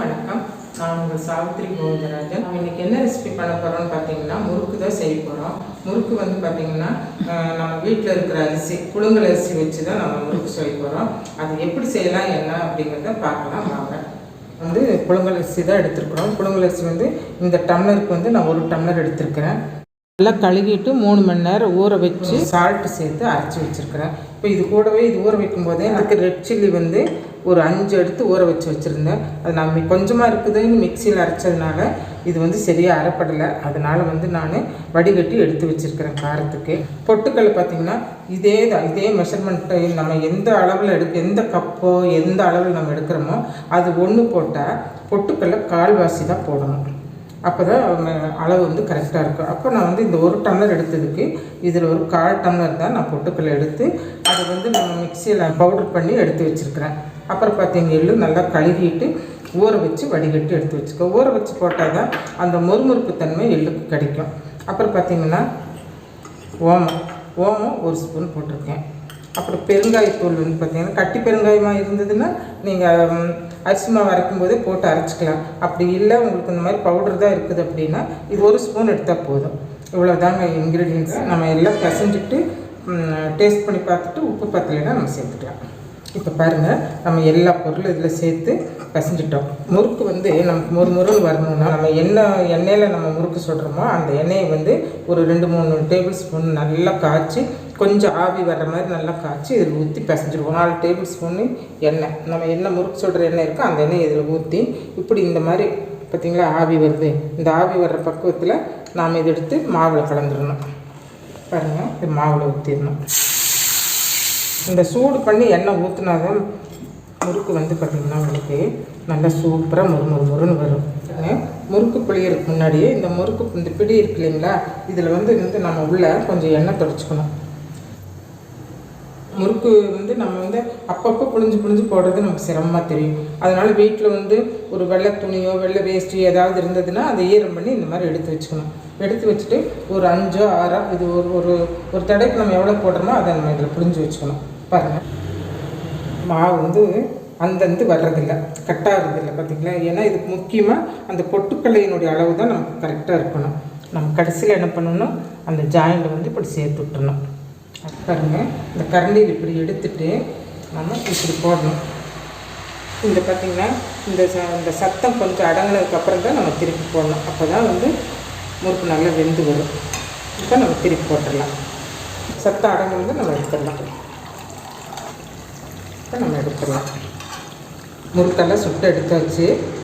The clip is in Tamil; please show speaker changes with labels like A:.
A: வணக்கம். நான் உங்கள் சாவித்ரி கோவிந்தராஜன். நம்ம இன்றைக்கி என்ன ரெசிபி பண்ண போகிறோம்னு பார்த்தீங்கன்னா முறுக்கு தான் செய்ய போகிறோம் முறுக்கு வந்து பார்த்தீங்கன்னா நம்ம வீட்டில் இருக்கிற அரிசி புழுங்கல் அரிசி வச்சு தான் நம்ம முறுக்கு செய்ய போகிறோம் அது எப்படி செய்யலாம் என்ன அப்படிங்கிறத பார்க்கலாம் வாங்க. வந்து புழுங்கல் அரிசி தான் எடுத்துருக்குறோம். புழுங்கல் அரிசி வந்து இந்த டம்ளருக்கு வந்து நான் ஒரு டம்ளர் எடுத்திருக்கிறேன். நல்லா கழுகிட்டு மூணு மணி நேரம் ஊற வச்சு சால்ட்டு சேர்த்து அரைச்சி வச்சுருக்கிறேன். இப்போ இது கூடவே இது ஊற வைக்கும் போதே எனக்கு ரெட் சில்லி வந்து ஒரு அஞ்சு எடுத்து ஊற வச்சு வச்சுருந்தேன். அது நான் கொஞ்சமாக இருக்குதுன்னு மிக்சியில் அரைச்சதுனால இது வந்து சரியாக அரைப்படலை. அதனால் வந்து நான் வடிகட்டி எடுத்து வச்சுருக்கிறேன் காரத்துக்கு. பொட்டுக்கல் பார்த்திங்கன்னா இதே தான் இதே மெஷர்மெண்ட்டை நம்ம எந்த அளவில் எடுக்க எந்த கப்போ எந்த அளவில் நம்ம எடுக்கிறோமோ அது ஒன்று போட்டால் பொட்டுக்கல்ல கால்வாசி தான் போடணும். அப்போ தான் அளவு வந்து கரெக்டாக இருக்கும் அப்போ நான் வந்து இந்த ஒரு டம்ளர் எடுத்ததுக்கு இதில் ஒரு கால் டம்ளர் தான் நான் பொட்டுக்கல்லை எடுத்து அதை வந்து நம்ம மிக்சியில் பவுடர் பண்ணி எடுத்து வச்சுருக்கிறேன். அப்புறம் பார்த்தீங்க எள்ளு நல்லா கழுகிட்டு ஊற வச்சு வடிகட்டி எடுத்து வச்சுக்கோ. ஊற வச்சு போட்டால் தான் அந்த முறுமுறுப்பு தன்மை எள்ளுக்கு கிடைக்கும். அப்புறம் பார்த்திங்கன்னா ஓமம். ஓமம் ஒரு ஸ்பூன் போட்டிருக்கேன். அப்புறம் பெருங்காயத்தூள் வந்து பார்த்திங்கன்னா கட்டி பெருங்காயமாக இருந்ததுன்னா நீங்கள் அரிசி மாவு அரைக்கும் போதே போட்டு அரைச்சிக்கலாம். அப்படி இல்லை உங்களுக்கு இந்த மாதிரி பவுடர் தான் இருக்குது அப்படின்னா இது ஒரு ஸ்பூன் எடுத்தால் போதும். இவ்வளோதாங்க இன்க்ரீடியன்ஸ் நம்ம எல்லாம் பிசைஞ்சிட்டு டேஸ்ட் பண்ணி பார்த்துட்டு உப்பு பத்தலைன்னா நம்ம சேர்த்துக்கலாம். இப்போ பாருங்கள் நம்ம எல்லா பொருளும் இதில் சேர்த்து பிசைஞ்சிட்டோம். முறுக்கு வந்து நமக்கு மொறு மொறுன்னு வரணும்னா நம்ம எண்ணெய் எண்ணெயில் நம்ம முறுக்கு சுடுறோமோ அந்த எண்ணெயை வந்து ஒரு ரெண்டு மூணு டேபிள் ஸ்பூன் நல்லா காய்ச்சி கொஞ்சம் ஆவி வர்ற மாதிரி நல்லா காய்ச்சி இதில் ஊற்றி பிசைஞ்சிருவோம். நாலு டேபிள் ஸ்பூனு எண்ணெய். நம்ம என்ன முறுக்கு சுடுற எண்ணெய் இருக்கோ அந்த எண்ணெய் இதில் ஊற்றி இப்படி இந்த மாதிரி பார்த்திங்களா ஆவி வருது. இந்த ஆவி வர்ற பக்குவத்தில் நாம் இதை எடுத்து மாவில் கலந்துடணும். பாருங்கள் இது மாவில் ஊற்றிடணும் இந்த சூடு பண்ணி எண்ணெய் ஊற்றினா தான் முறுக்கு வந்து பார்த்திங்கன்னா உங்களுக்கு நல்லா சூப்பராக மொறு மொறு மொறுன்னு வரும் முறுக்கு புளியறதுக்கு முன்னாடியே இந்த முறுக்கு இந்த பிடி இருக்கு இல்லைங்களா இதில் வந்து வந்து நம்ம உள்ள கொஞ்சம் எண்ணெய் தொடச்சிக்கணும் முறுக்கு வந்து நம்ம வந்து அப்பப்போ புழிஞ்சு புழிஞ்சு போடுறது நமக்கு சிரமமாக தெரியும். அதனால் வீட்டில் வந்து ஒரு வெள்ளை துணியோ வெள்ளை வேஷ்டி ஏதாவது இருந்ததுன்னா அதை ஈரம் பண்ணி இந்த மாதிரி எடுத்து வச்சுக்கணும். எடுத்து வச்சுட்டு ஒரு அஞ்சோ ஆறோ இது ஒரு ஒரு ஒரு தடவைக்கு நம்ம எவ்வளோ போடுறோமோ அதை நம்ம இதில் புழிஞ்சு வச்சுக்கணும். பாருங்கள் மாவு வந்து அந்தந்து வர்றதில்ல. கட்டாகிறதில்ல பார்த்தீங்களா? ஏன்னா இதுக்கு முக்கியமாக அந்த பொட்டுக்கலையினுடைய அளவு தான் நமக்கு கரெக்டாக இருக்கணும். நம்ம கடைசியில் என்ன பண்ணணும்? அந்த ஜாயிண்ட் வந்து இப்படி சேர்த்து விட்டுறணும். அது இந்த கரண்டியில் இப்படி எடுத்துட்டு நம்ம இப்படி போடணும். இந்த பார்த்திங்கன்னா இந்த ச இந்த சத்தம் கொஞ்சம் அடங்கினதுக்கப்புறம் தான் நம்ம திருப்பி போடணும். அப்போ தான் வந்து முறுக்கு நல்லா வெந்து வரும். இப்போ நம்ம திருப்பி போட்டுடலாம். சத்தம் அடங்கினது நம்ம எடுத்துடலாம். இப்போ நம்ம எடுத்துடலாம். முறுக்கெல்லாம் சுட்டு எடுத்தாச்சு.